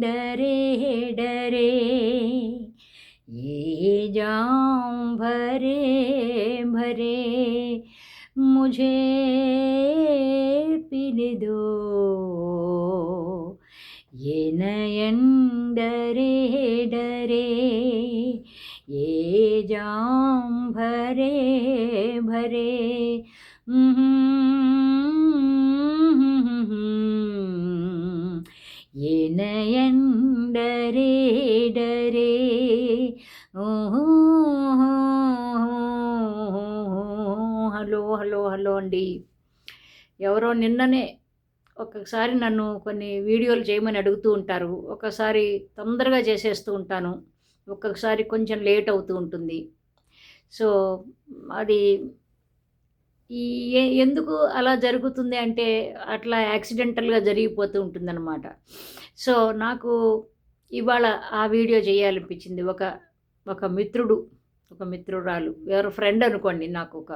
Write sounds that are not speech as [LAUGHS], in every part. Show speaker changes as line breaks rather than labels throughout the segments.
डरे डरे ये जाम भरे भरे, मुझे पीने दो। ये नयन डरे डरे ये जाम भरे भरे హలో హలో హలో అండి. ఎవరో నిన్ననే ఒక్కసారి నన్ను కొన్ని వీడియోలు చేయమని అడుగుతూ ఉంటారు. ఒక్కసారి తొందరగా చేసేస్తూ ఉంటాను. ఒక్కొక్కసారి కొంచెం లేట్ అవుతూ ఉంటుంది. సో అది ఈ ఎందుకు అలా జరుగుతుంది అంటే అట్లా యాక్సిడెంటల్గా జరిగిపోతూ ఉంటుందన్నమాట. సో నాకు ఇవాళ ఆ వీడియో చేయాలనిపించింది. ఒక ఒక మిత్రుడు ఒక మిత్రురాలు ఎవరు ఫ్రెండ్ అనుకోండి నాకు ఒక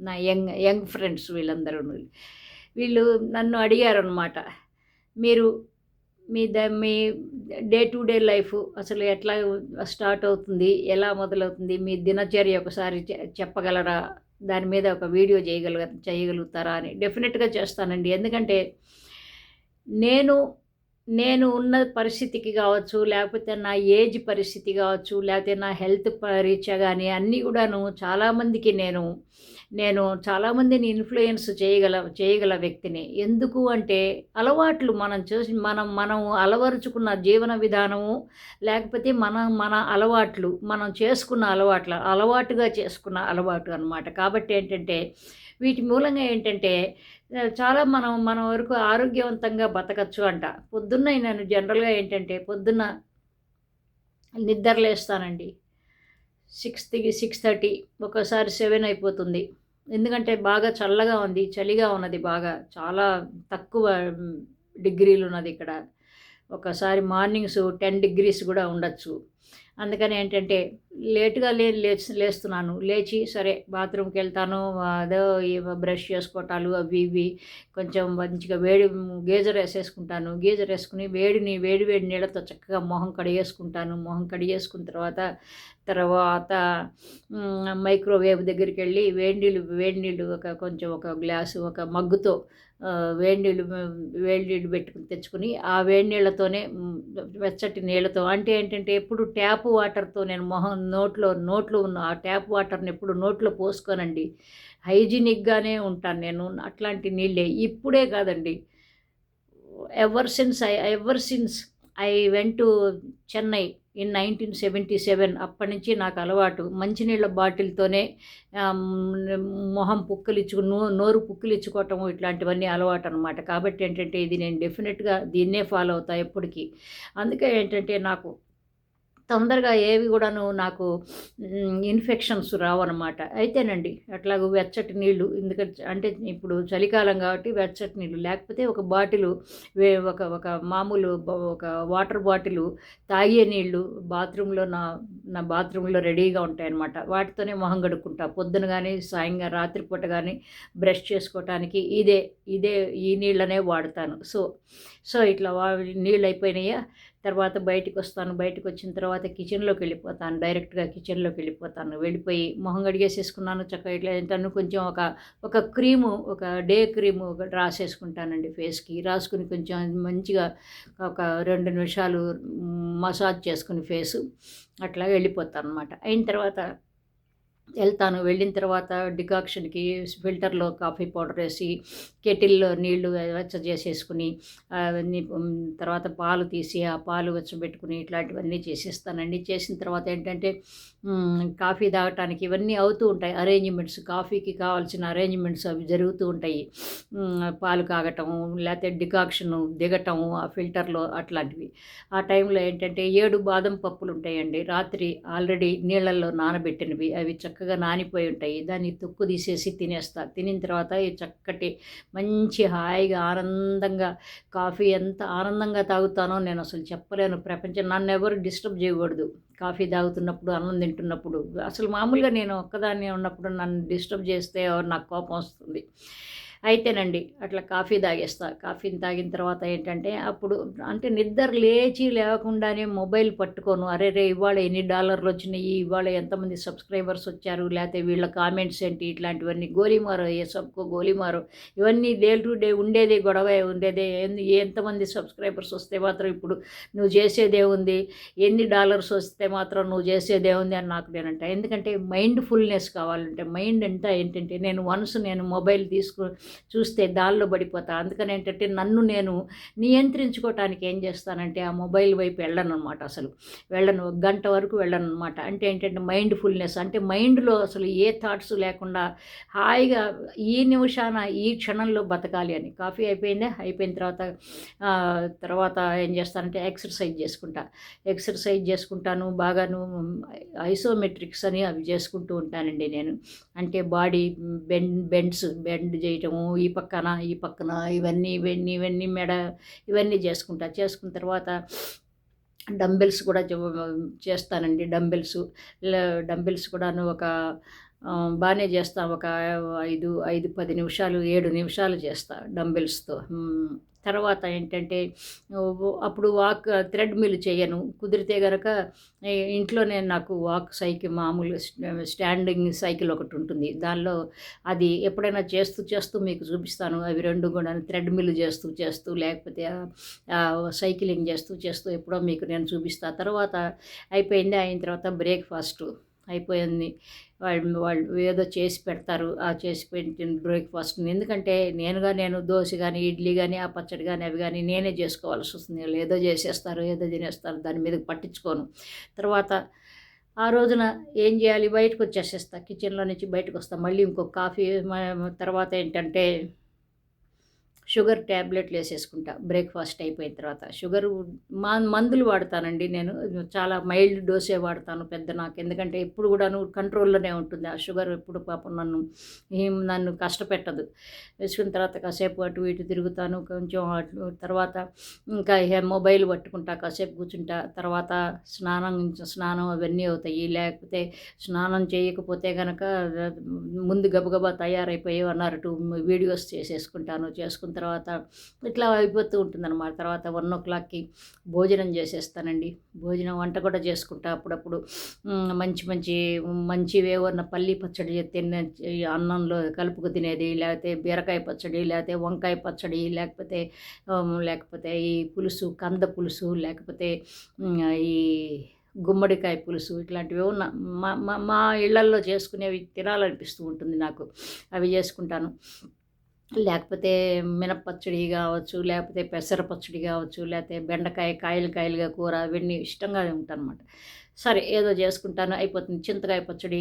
నా యంగ్ యంగ్ ఫ్రెండ్స్ వీళ్ళందరూ వీళ్ళు నన్ను అడిగారు అనమాట మీరు మీ ద మీ డే టు డే లైఫ్ అసలు ఎట్లా స్టార్ట్ అవుతుంది? ఎలా మొదలవుతుంది? మీ దినచర్య ఒకసారి చెప్పగలరా? దాని మీద ఒక వీడియో చేయగల చేయగలుగుతారా అని డెఫినెట్గా చేస్తానండి. ఎందుకంటే నేను నేను ఉన్న పరిస్థితికి కావచ్చు లేకపోతే నా ఏజ్ పరిస్థితి కావచ్చు లేకపోతే నా హెల్త్ రీత్యా కానీ అన్నీ కూడాను చాలామందికి నేను నేను చాలామందిని ఇన్ఫ్లుయెన్స్ చేయగల చేయగల వ్యక్తిని. ఎందుకు అంటే అలవాట్లు మనం చూసి మనం మనం అలవరుచుకున్న జీవన విధానము లేకపోతే మన మన అలవాట్లు మనం చేసుకున్న అలవాట్లు అలవాటుగా చేసుకున్న అలవాటు అనమాట కాబట్టి ఏంటంటే వీటి మూలంగా ఏంటంటే చాలా మనం మన వరకు ఆరోగ్యవంతంగా బతకచ్చు అంట. పొద్దున్న నేను జనరల్గా ఏంటంటే పొద్దున్న నిద్రలేస్తానండి సిక్స్త్కి సిక్స్ థర్టీ ఒక్కోసారి సెవెన్ అయిపోతుంది. ఎందుకంటే బాగా చల్లగా ఉంది చలిగా ఉన్నది బాగా. చాలా తక్కువ డిగ్రీలు ఉన్నది ఇక్కడ. ఒకసారి మార్నింగ్స్ టెన్ డిగ్రీస్ కూడా ఉండొచ్చు. అందుకని ఏంటంటే లేటుగా లే లేచి లేస్తున్నాను. లేచి సరే బాత్రూమ్కి వెళ్తాను. అదో బ్రష్ చేసుకోవటాలు అవి ఇవి కొంచెం మంచిగా వేడి గేజర్ వేసేసుకుంటాను. గేజర్ వేసుకుని వేడిని వేడి వేడి నీళ్ళతో చక్కగా మొహం కడిగేసుకుంటాను. మొహం కడిగేసుకున్న తర్వాత తర్వాత మైక్రోవేవ్ దగ్గరికి వెళ్ళి వేడి నీళ్ళు వేడి నీళ్ళు ఒక కొంచెం ఒక గ్లాసు ఒక మగ్గుతో వేడి నీళ్ళు వేడి నీళ్ళు పెట్టుకుని తెచ్చుకుని ఆ వేడి నీళ్ళతోనే వెచ్చటి నీళ్ళతో అంటే ఏంటంటే ఎప్పుడు ట్యాప్ వాటర్తో నేను మొహం నోట్లో నోట్లో ఉన్న ఆ ట్యాప్ వాటర్ని ఎప్పుడు నోట్లో పోసుకోనండి. హైజీనిక్గానే ఉంటాను నేను అట్లాంటి నీళ్ళే. ఇప్పుడే కాదండి. Ever since I ever since I went to Chennai in nineteen seventy seven. అప్పటి నుంచి నాకు అలవాటు. మంచినీళ్ళ బాటిల్తోనే మొహం పుక్కలిచ్చుకు నో నోరు పుక్కలిచ్చుకోవటం ఇట్లాంటివన్నీ అలవాటు అనమాట కాబట్టి ఏంటంటే ఇది నేను డెఫినెట్గా దీన్నే ఫాలో అవుతా ఎప్పటికీ. అందుకే ఏంటంటే నాకు తొందరగా ఏవి కూడాను నాకు ఇన్ఫెక్షన్స్ రావన్నమాట. అయితేనండి అట్లాగూ వెచ్చటి నీళ్ళు ఎందుకంటే అంటే ఇప్పుడు చలికాలం కాబట్టి వెచ్చటి నీళ్ళు లేకపోతే ఒక బాటిల్ వే ఒక ఒక మామూలు ఒక వాటర్ బాటిల్ తాగే నీళ్ళు బాత్రూంలో నా నా బాత్రూంలో రెడీగా ఉంటాయన్నమాట. వాటితోనే మొహం కడుక్కుంటా. పొద్దున కానీ సాయంగా రాత్రిపూట కానీ బ్రష్ చేసుకోవటానికి ఇదే ఇదే ఈ నీళ్ళనే వాడతాను. సో సో ఇట్లా వా నీళ్ళు అయిపోయినాయా? తర్వాత బయటకు వస్తాను బయటకు వచ్చిన తర్వాత కిచెన్లోకి వెళ్ళిపోతాను డైరెక్ట్గా కిచెన్లోకి వెళ్ళిపోతాను వెళ్ళిపోయి మొహం గడిగేసేసుకున్నాను చక్కగా ఇట్లా ఏంటను కొంచెం ఒక ఒక క్రీము ఒక డే క్రీము ఒక రాసేసుకుంటానండి ఫేస్కి. రాసుకుని కొంచెం మంచిగా ఒక రెండు నిమిషాలు మసాజ్ చేసుకుని ఫేసు అట్లా వెళ్ళిపోతాను అనమాట అయిన తర్వాత వెళ్తాను. వెళ్ళిన తర్వాత డికాక్షన్కి ఫిల్టర్లో కాఫీ పౌడర్ వేసి కెటిల్లో నీళ్ళు వెచ్చ చేసేసుకుని అవన్నీ తర్వాత పాలు తీసి ఆ పాలు వెచ్చబెట్టుకుని ఇట్లాంటివన్నీ చేసేస్తానండి. చేసిన తర్వాత ఏంటంటే కాఫీ తాగటానికి ఇవన్నీ అవుతూ ఉంటాయి. అరేంజ్మెంట్స్ కాఫీకి కావాల్సిన అరేంజ్మెంట్స్ అవి జరుగుతూ ఉంటాయి. పాలు కాగటం లేకపోతే డికాక్షన్ దిగటం ఆ ఫిల్టర్లో అట్లాంటివి. ఆ టైంలో ఏంటంటే ఏడు బాదం పప్పులు ఉంటాయండి రాత్రి ఆల్రెడీ నీళ్ళల్లో నానబెట్టినవి. అవి చక్కగా నానిపోయి ఉంటాయి. దాన్ని తొక్కు తీసేసి తినేస్తా. తినిన తర్వాత చక్కటి మంచి హాయిగా ఆనందంగా కాఫీ ఎంత ఆనందంగా తాగుతానో నేను అసలు చెప్పలేను. ప్రపంచం నన్ను ఎవరు డిస్టర్బ్ చేయకూడదు. కాఫీ తాగుతున్నప్పుడు అన్నం తింటున్నప్పుడు. అసలు మామూలుగా నేను ఒక్కదాన్ని ఉన్నప్పుడు నన్ను డిస్టర్బ్ చేస్తే ఎవరు నాకు కోపం వస్తుంది. అయితేనండి అట్లా కాఫీ తాగేస్తా. కాఫీని తాగిన తర్వాత ఏంటంటే అప్పుడు అంటే నిద్ర లేచి లేకుండానే మొబైల్ పట్టుకోను. అరే రే ఇవాళ ఎన్ని డాలర్లు వచ్చినాయి? ఇవాళ ఎంతమంది సబ్స్క్రైబర్స్ వచ్చారు? లేకపోతే వీళ్ళ కామెంట్స్ ఏంటి? ఇట్లాంటివన్నీ గోలిమారు ఏ సబ్కో గోలిమారు. ఇవన్నీ డే టు డే ఉండేది గొడవ ఉండేది. ఎంతమంది సబ్స్క్రైబర్స్ వస్తే మాత్రం ఇప్పుడు నువ్వు చేసేదే ఉంది? ఎన్ని డాలర్స్ వస్తే మాత్రం నువ్వు చేసేదే ఉంది అని నాకు నేనంట. ఎందుకంటే మైండ్ ఫుల్నెస్ కావాలంటే మైండ్ అంతా ఏంటంటే నేను వన్స్ నేను మొబైల్ తీసుకు చూస్తే దానిలో పడిపోతా. అందుకని ఏంటంటే నన్ను నేను నియంత్రించుకోవటానికి ఏం చేస్తానంటే ఆ మొబైల్ వైపు వెళ్ళను అనమాట అసలు. వెళ్ళను ఒక గంట వరకు వెళ్ళను అనమాట అంటే ఏంటంటే మైండ్ ఫుల్నెస్ అంటే మైండ్లో అసలు ఏ థాట్స్ లేకుండా హాయిగా ఈ నిమిషాన ఈ క్షణంలో బతకాలి అని. కాఫీ అయిపోయిందే? అయిపోయిన తర్వాత తర్వాత ఏం చేస్తానంటే ఎక్సర్సైజ్ చేసుకుంటా. ఎక్సర్సైజ్ చేసుకుంటాను బాగాను ఐసోమెట్రిక్స్ అని అవి చేసుకుంటూ ఉంటానండి నేను. అంటే బాడీ బెండ్ బెండ్స్ బెండ్ చేయటం చేయటము ఈ పక్కన ఈ పక్కన ఇవన్నీ ఇవన్నీ ఇవన్నీ మెడ ఇవన్నీ చేసుకుంటా. చేసుకున్న తర్వాత డంబెల్స్ కూడా చేస్తానండి డంబెల్స్. డంబెల్స్ కూడాను ఒక బాగానే చేస్తా. ఒక ఐదు ఐదు పది నిమిషాలు ఏడు నిమిషాలు చేస్తా డంబెల్స్తో. తర్వాత ఏంటంటే అప్పుడు వాక్ థ్రెడ్ మిల్ చేయను. కుదిరితే కనుక ఇంట్లోనే నాకు వాక్ సైకిల్ మామూలు స్టాండింగ్ సైకిల్ ఒకటి ఉంటుంది. దానిలో అది ఎప్పుడైనా చేస్తూ చేస్తూ మీకు చూపిస్తాను. అవి రెండు కూడా థ్రెడ్ మిల్ చేస్తూ చేస్తూ లేకపోతే సైకిలింగ్ చేస్తూ చేస్తూ ఎప్పుడో మీకు నేను చూపిస్తాను తర్వాత అయిపోయింది అయిన తర్వాత బ్రేక్ఫాస్ట్. అయిపోయింది. వాళ్ళు వాళ్ళు ఏదో చేసి పెడతారు. ఆ చేసి పెట్టిన బ్రేక్ఫాస్ట్ ఎందుకంటే నేనుగా నేను దోశ కానీ ఇడ్లీ కానీ ఆ పచ్చడి కానీ అవి కానీ నేనే చేసుకోవాల్సి వస్తుంది. వాళ్ళు ఏదో చేసేస్తారు ఏదో తినేస్తారు. దాని మీద పట్టించుకోను. తర్వాత ఆ రోజున ఏం చేయాలి? బయటకు వచ్చేసేస్తా. కిచెన్లో నుంచి బయటకు వస్తా. మళ్ళీ ఇంకొక కాఫీ తర్వాత ఏంటంటే షుగర్ ట్యాబ్లెట్లు వేసేసుకుంటా. బ్రేక్ఫాస్ట్ అయిపోయిన తర్వాత. షుగర్ మా మందులు వాడతానండి నేను. చాలా మైల్డ్ డోసే వాడతాను పెద్ద నాకు. ఎందుకంటే ఎప్పుడు కూడాను కంట్రోల్లోనే ఉంటుంది. ఆ షుగర్ ఎప్పుడు పాపం నన్ను ఏం నన్ను కష్టపెట్టదు. వేసుకున్న తర్వాత కాసేపు అటు ఇటు తిరుగుతాను. కొంచెం అటు తర్వాత ఇంకా మొబైల్ పట్టుకుంటా కాసేపు కూర్చుంటా. తర్వాత స్నానం స్నానం అవన్నీ అవుతాయి. లేకపోతే స్నానం చేయకపోతే కనుక ముందు గబగబా తయారైపోయి అన్నారు వీడియోస్ చేసేసుకుంటాను. చేసుకున్న తర్వాత తర్వాత ఇట్లా అయిపోతూ ఉంటుందన్నమాట. తర్వాత వన్ ఓ క్లాక్కి భోజనం చేసేస్తానండి. భోజనం వంట కూడా చేసుకుంటా అప్పుడప్పుడు. మంచి మంచి మంచి ఏమన్నా పల్లి పచ్చడి తిన్న అన్నంలో కలుపుకు తినేది లేకపోతే బీరకాయ పచ్చడి లేకపోతే వంకాయ పచ్చడి లేకపోతే లేకపోతే ఈ పులుసు కంద పులుసు లేకపోతే ఈ గుమ్మడికాయ పులుసు ఇట్లాంటివి ఉన్న మా మా ఇళ్ళల్లో చేసుకునేవి తినాలనిపిస్తూ ఉంటుంది నాకు. అవి చేసుకుంటాను. లేకపోతే మినప్పచ్చడి కావచ్చు లేకపోతే పెసర పచ్చడి కావచ్చు లేకపోతే బెండకాయ కాయలు కాయలుగా కూర అవన్నీ ఇష్టంగా ఉంటానమాట సరే ఏదో చేసుకుంటాను అయిపోతుంది. చింతకాయ పచ్చడి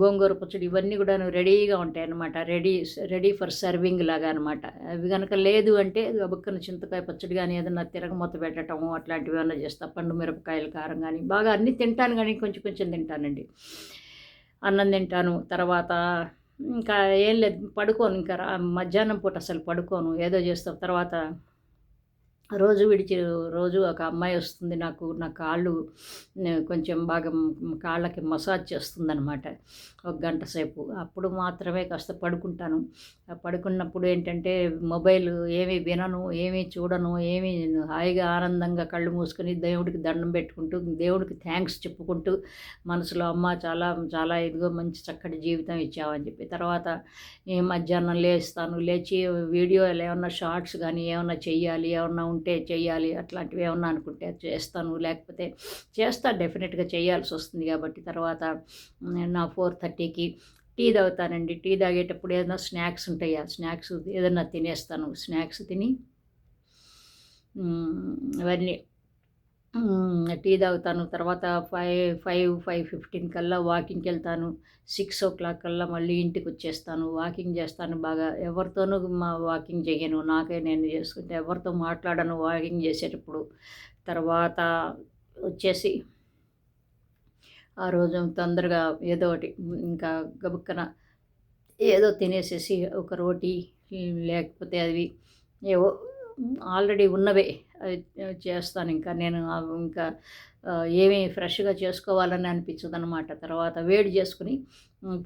గోంగూర పచ్చడి ఇవన్నీ కూడా రెడీగా ఉంటాయి అన్నమాట రెడీ రెడీ ఫర్ సర్వింగ్ లాగా అనమాట అవి కనుక లేదు అంటే బుక్కన చింతకాయ పచ్చడి కానీ ఏదన్నా తిరగమూత పెట్టడము అట్లాంటివి ఏమన్నా చేస్తా. పండు మిరపకాయలు కారం కానీ బాగా అన్నీ తింటాను కానీ కొంచెం కొంచెం తింటానండి. అన్నం తింటాను తర్వాత ఇంకా ఏం లేదు పడుకోను. ఇంకా మధ్యాహ్నం పూట అసలు పడుకోను. ఏదో చేస్తాం. తర్వాత రోజు విడిచి రోజు ఒక అమ్మాయి వస్తుంది నాకు. నా కాళ్ళు కొంచెం బాగా కాళ్ళకి మసాజ్ చేస్తుందనమాట ఒక గంట సేపు. అప్పుడు మాత్రమే కాస్త పడుకుంటాను. పడుకున్నప్పుడు ఏంటంటే మొబైల్ ఏమీ వినను ఏమీ చూడను ఏమీ హాయిగా ఆనందంగా కళ్ళు మూసుకొని దేవుడికి దండం పెట్టుకుంటూ దేవుడికి థ్యాంక్స్ చెప్పుకుంటూ మనసులో అమ్మ చాలా చాలా ఇదిగో మంచి చక్కటి జీవితం ఇచ్చావని చెప్పి. తర్వాత మధ్యాహ్నం లేస్తాను. లేచి వీడియోలు ఏమన్నా షార్ట్స్ కానీ ఏమన్నా చెయ్యాలి ఏమన్నా ఉంటే చేయాలి అట్లాంటివి ఏమన్నా అనుకుంటే చేస్తాను. లేకపోతే చేస్తా డెఫినెట్గా చేయాల్సి వస్తుంది కాబట్టి తర్వాత నా ఫోర్ థర్టీ థర్టీకి టీ తాగుతానండి. టీ తాగేటప్పుడు ఏదైనా స్నాక్స్ ఉంటాయా. స్నాక్స్ ఏదన్నా తినేస్తాను. స్నాక్స్ తిని అవన్నీ టీ తాగుతాను. తర్వాత ఫైవ్ ఫైవ్ ఫైవ్ ఫిఫ్టీన్ కల్లా వాకింగ్కి వెళ్తాను. సిక్స్ ఓ క్లాక్ కల్లా మళ్ళీ ఇంటికి వచ్చేస్తాను. వాకింగ్ చేస్తాను బాగా. ఎవరితోనూ మా వాకింగ్ చేయను. నాకే నేను చేసుకుంటే ఎవరితో మాట్లాడను వాకింగ్ చేసేటప్పుడు. తర్వాత వచ్చేసి ఆ రోజు తొందరగా ఏదో ఒకటి ఇంకా గబుక్కన ఏదో తినేసేసి ఒక రోటీ లేకపోతే అవి ఏవో ఆల్రెడీ ఉన్నవే. చేస్తాను. ఇంకా నేను ఇంకా ఆ, ఏమీ ఫ్రెష్గా చేసుకోవాలని అనిపించదు అనమాట తర్వాత వేడి చేసుకుని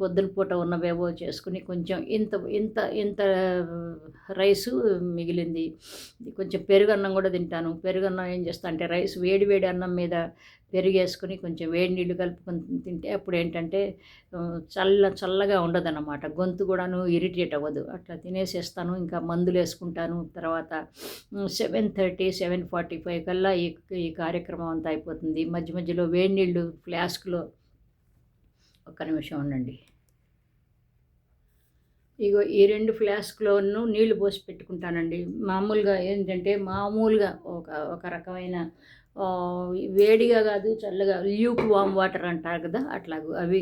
పొద్దున పూట ఉన్నవేవో చేసుకుని కొంచెం ఇంత ఇంత ఇంత రైసు మిగిలింది. కొంచెం పెరుగు అన్నం కూడా తింటాను. పెరుగు అన్నం ఏం చేస్తా అంటే రైస్ వేడి వేడి అన్నం మీద పెరుగు వేసుకుని కొంచెం వేడి నీళ్ళు కలుపుకొని తింటే అప్పుడు ఏంటంటే చల్ల చల్లగా ఉండదన్నమాట. గొంతు కూడాను ఇరిటేట్ అవ్వదు. అట్లా తినేసేస్తాను. ఇంకా మందులు వేసుకుంటాను తర్వాత seven thirty seven forty five కల్లా ఈ ఈ కార్యక్రమం అంతా అయిపోతుంది. మధ్య మధ్యలో వేడి నీళ్ళు ఫ్లాస్క్లో ఒక్క నిమిషం ఉండండి. ఇగో ఈ రెండు ఫ్లాస్క్లోను నీళ్ళు పోసి పెట్టుకుంటానండి. మామూలుగా ఏంటంటే మామూలుగా ఒక ఒక రకమైన వేడిగా కాదు చల్లగా ల్యూక్ వామ్ వాటర్ అంటారు కదా అట్లాగూ అవి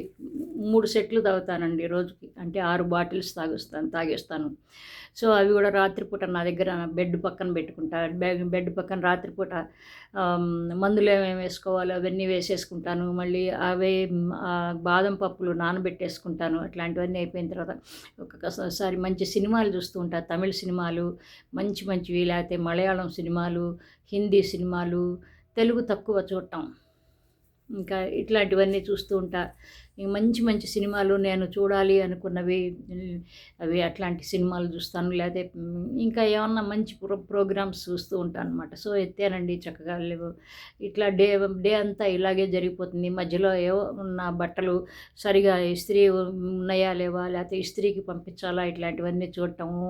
మూడు సెట్లు తాగుతానండి రోజుకి. అంటే ఆరు బాటిల్స్ తాగుస్తాను తాగేస్తాను. సో అవి కూడా రాత్రిపూట నా దగ్గర బెడ్ పక్కన పెట్టుకుంటా. బెడ్ పక్కన రాత్రిపూట మందులు ఏమేమి వేసుకోవాలో అవన్నీ వేసేసుకుంటాను. మళ్ళీ అవే బాదం పప్పులు నానబెట్టేసుకుంటాను. అట్లాంటివన్నీ అయిపోయిన తర్వాత ఒక్కొక్కసారి మంచి సినిమాలు చూస్తూ ఉంటా. తమిళ సినిమాలు మంచి మంచివి లేకపోతే మలయాళం సినిమాలు హిందీ సినిమాలు తెలుగు తక్కువ చూడటం. ఇంకా ఇట్లాంటివన్నీ చూస్తూ ఉంటా. మంచి మంచి సినిమాలు నేను చూడాలి అనుకున్నవి అవి అట్లాంటి సినిమాలు చూస్తాను. లేకపోతే ఇంకా ఏమన్నా మంచి ప్రో ప్రోగ్రామ్స్ చూస్తూ ఉంటాను అనమాట సో ఎత్తేనండి చక్కగా లేవు. ఇట్లా డే డే అంతా ఇలాగే జరిగిపోతుంది. మధ్యలో ఏవో నా బట్టలు సరిగా ఇస్త్రీ ఉన్నాయా లేవా? లేకపోతే ఇస్త్రీకి పంపించాలా? ఇట్లాంటివన్నీ చూడటము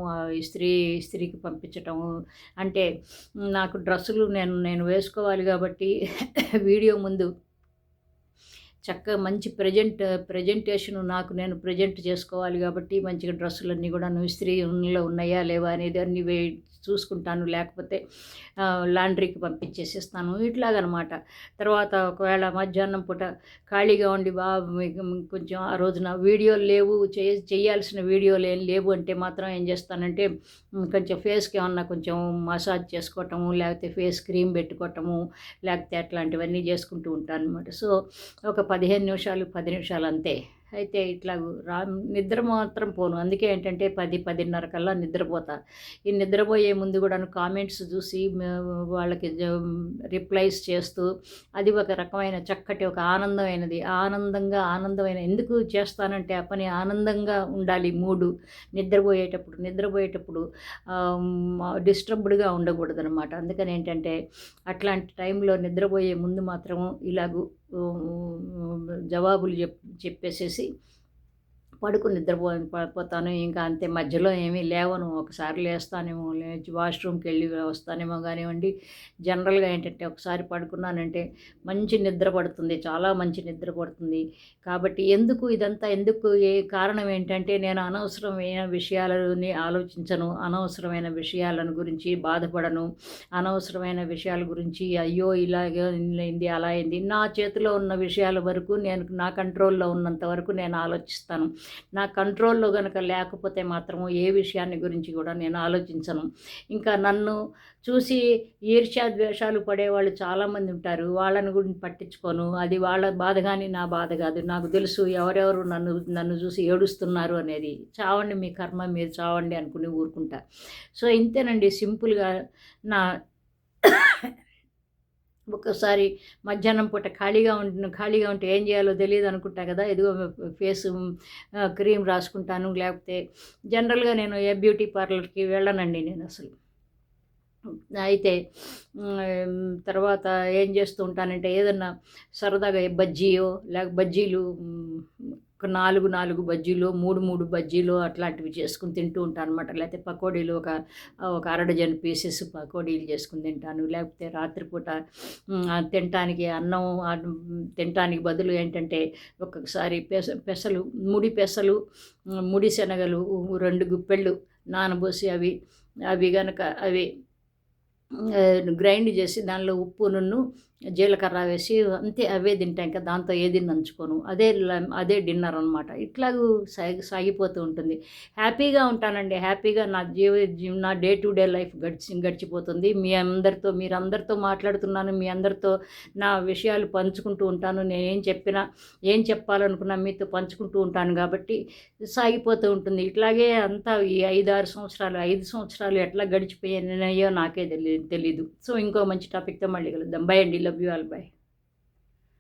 ఇస్త్రీ ఇస్త్రీకి పంపించటము అంటే నాకు డ్రెస్సులు నేను నేను వేసుకోవాలి కాబట్టి [LAUGHS] వీడియో ముందు చక్కగా మంచి ప్రజెంట్ ప్రజెంటేషన్ నాకు నేను ప్రజెంట్ చేసుకోవాలి కాబట్టి మంచిగా డ్రెస్సులన్నీ కూడా ఇస్త్రీలో ఉన్నాయా లేవా అనేది అన్ని వే చూసుకుంటాను లేకపోతే లాండ్రీకి పంపించేసేస్తాను ఇట్లాగనమాట. తర్వాత ఒకవేళ మధ్యాహ్నం పూట ఖాళీగా ఉండి బాబు కొంచెం ఆ రోజున వీడియోలు లేవు చే చేయాల్సిన వీడియోలు ఏం లేవు అంటే మాత్రం ఏం చేస్తానంటే కొంచెం ఫేస్కి ఏమన్నా కొంచెం మసాజ్ చేసుకోవటము లేకపోతే ఫేస్ క్రీమ్ పెట్టుకోవటము లేకపోతే అట్లాంటివన్నీ చేసుకుంటూ ఉంటాను అనమాట సో ఒక పదిహేను నిమిషాలు పది నిమిషాలు అంతే. అయితే ఇట్లా రా నిద్ర మాత్రం పోను. అందుకే ఏంటంటే పది పదిన్నర కల్లా నిద్రపోతా. ఈ నిద్రపోయే ముందు కూడా కామెంట్స్ చూసి వాళ్ళకి రిప్లైస్ చేస్తూ అది ఒక రకమైన చక్కటి ఒక ఆనందమైనది. ఆనందంగా ఆనందమైన ఎందుకు చేస్తానంటే ఆ పని ఆనందంగా ఉండాలి మూడు. నిద్రపోయేటప్పుడు నిద్రపోయేటప్పుడు డిస్టర్బ్డ్గా ఉండకూడదు అనమాట అందుకని ఏంటంటే అట్లాంటి టైంలో నిద్రపోయే ముందు మాత్రము ఇలాగూ జవాబులు చెప్ చెప్పేసేసి పడుకుని నిద్రపో ఇంకా అంతే. మధ్యలో ఏమీ లేవను. ఒకసారి లేస్తానేమో లేచి వాష్రూమ్కి వెళ్ళి వస్తానేమో కానివ్వండి. జనరల్గా ఏంటంటే ఒకసారి పడుకున్నానంటే మంచి నిద్ర పడుతుంది. చాలా మంచి నిద్ర పడుతుంది. కాబట్టి ఎందుకు ఇదంతా? ఎందుకు? ఏ కారణం ఏంటంటే నేను అనవసరమైన విషయాలని ఆలోచించను. అనవసరమైన విషయాలను గురించి బాధపడను. అనవసరమైన విషయాల గురించి అయ్యో ఇలాగే అయింది అలా అయింది నా చేతిలో ఉన్న విషయాల వరకు నేను నా కంట్రోల్లో ఉన్నంత వరకు నేను ఆలోచిస్తాను. నా కంట్రోల్లో కనుక లేకపోతే మాత్రము ఏ విషయాన్ని గురించి కూడా నేను ఆలోచించను. ఇంకా నన్ను చూసి ఈర్ష్యా ద్వేషాలు పడేవాళ్ళు చాలామంది ఉంటారు. వాళ్ళని గురించి పట్టించుకోను. అది వాళ్ళ బాధ కానీ నా బాధ కాదు. నాకు తెలుసు ఎవరెవరు నన్ను నన్ను చూసి ఏడుస్తున్నారు అనేది. చావండి మీ కర్మ మీరు చావండి అనుకుని ఊరుకుంటా. సో ఇంతేనండి సింపుల్గా నా ఒక్కసారి మధ్యాహ్నం పూట ఖాళీగా ఉంటున్న ఖాళీగా ఉంటే ఏం చేయాలో తెలియదు అనుకుంటా కదా. ఇదిగో ఫేస్ క్రీమ్ రాసుకుంటాను. లేకపోతే జనరల్గా నేను ఏ బ్యూటీ పార్లర్కి వెళ్ళనండి నేను అసలు. అయితే తర్వాత ఏం చేస్తూ ఉంటానంటే ఏదన్నా సరదాగా బజ్జీయో లేక బజ్జీలు ఒక నాలుగు నాలుగు బజ్జీలు మూడు మూడు బజ్జీలు అట్లాంటివి చేసుకుని తింటూ ఉంటాను అనమాట లేకపోతే పకోడీలు ఒక ఒక అర డజన్ పీసెస్ పకోడీలు చేసుకుని తింటాను. లేకపోతే రాత్రిపూట తినటానికి అన్నం తినటానికి బదులు ఏంటంటే ఒక్కొక్కసారి పెస పెసలు ముడి పెసలు ముడి శనగలు రెండు గుప్పెళ్ళు నానబోసి అవి అవి గనక అవి గ్రైండ్ చేసి దానిలో ఉప్పు నున్ను జీలకర్ర వేసి అంతే అవే తింటా ఇంకా దాంతో ఏది నంచుకోను. అదే అదే డిన్నర్ అనమాట ఇట్లాగూ సాగి సాగిపోతూ ఉంటుంది. హ్యాపీగా ఉంటానండి. హ్యాపీగా నా జీవ నా డే టు డే లైఫ్ గడిచి గడిచిపోతుంది. మీ అందరితో మీరు అందరితో మాట్లాడుతున్నాను. మీ అందరితో నా విషయాలు పంచుకుంటూ ఉంటాను. నేను ఏం చెప్పినా ఏం చెప్పాలనుకున్నా మీతో పంచుకుంటూ ఉంటాను కాబట్టి సాగిపోతూ ఉంటుంది. ఇట్లాగే అంతా ఈ ఐదు ఆరు సంవత్సరాలు ఐదు సంవత్సరాలు ఎట్లా గడిచిపోయాయో నాకే తెలియదు తెలీదు. సో ఇంకో మంచి టాపిక్తో మళ్ళీ కలుద్దాం. బై అండి. Love you all by